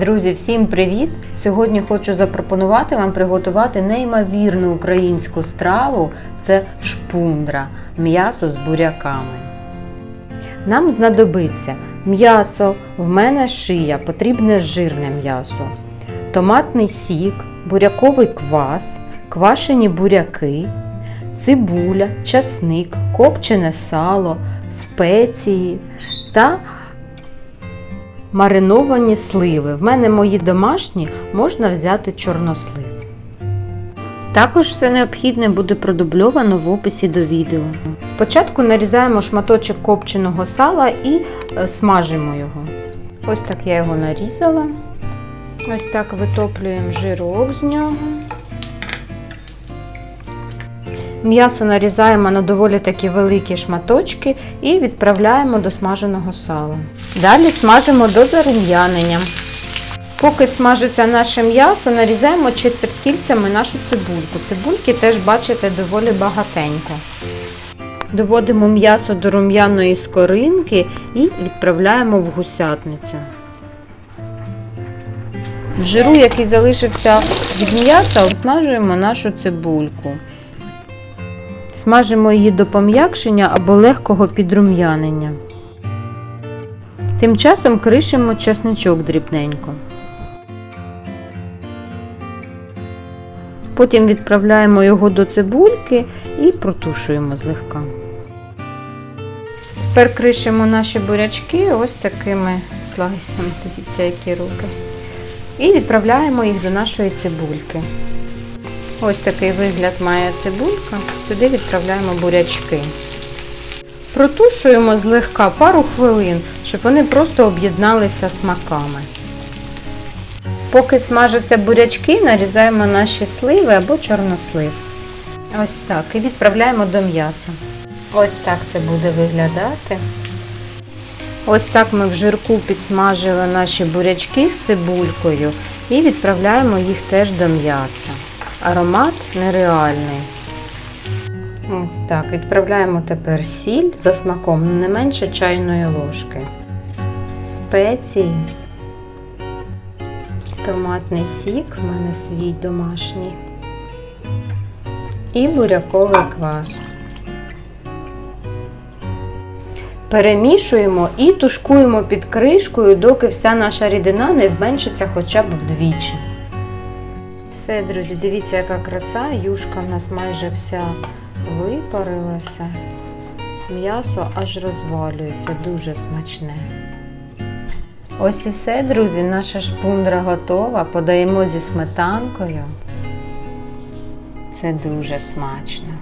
Друзі, всім привіт! Сьогодні хочу запропонувати вам приготувати неймовірну українську страву це шпундра м'ясо з буряками. Нам знадобиться м'ясо, в мене шия, потрібне жирне м'ясо, томатний сік, буряковий квас, квашені буряки, цибуля, часник, копчене сало, спеції та мариновані сливи. В мене мої домашні можна взяти чорнослив. Також все необхідне буде продубльовано в описі до відео. Спочатку нарізаємо шматочок копченого сала і е, смажимо його. Ось так я його нарізала. Ось так витоплюємо жирок з нього. М'ясо нарізаємо на доволі такі великі шматочки і відправляємо до смаженого сала. Далі смажимо до зарум'янення. Поки смажиться наше м'ясо, нарізаємо четвертькільцями нашу цибульку. Цибульки теж бачите доволі багатенько. Доводимо м'ясо до рум'яної скоринки і відправляємо в гусятницю. В жиру, який залишився від м'яса, обсмажуємо нашу цибульку. Смажимо її до пом'якшення або легкого підрум'янення. Тим часом кришимо часничок дрібненько. Потім відправляємо його до цибульки і протушуємо злегка. Тепер кришимо наші бурячки ось такими слайсами, дивіться, які руки. І відправляємо їх до нашої цибульки. Ось такий вигляд має цибулька. Сюди відправляємо бурячки. Протушуємо злегка пару хвилин, щоб вони просто об'єдналися смаками. Поки смажаться бурячки, нарізаємо наші сливи або чорнослив. Ось так. І відправляємо до м'яса. Ось так це буде виглядати. Ось так ми в жирку підсмажили наші бурячки з цибулькою і відправляємо їх теж до м'яса. Аромат нереальний. Ось так. Відправляємо тепер сіль за смаком не менше чайної ложки. Спеції. Томатний сік, в мене свій домашній. І буряковий квас. Перемішуємо і тушкуємо під кришкою, доки вся наша рідина не зменшиться хоча б вдвічі. Все, друзі, дивіться, яка краса. Юшка в нас майже вся випарилася. М'ясо аж розвалюється, дуже смачне. Ось і все, друзі, наша шпундра готова. Подаємо зі сметанкою. Це дуже смачно.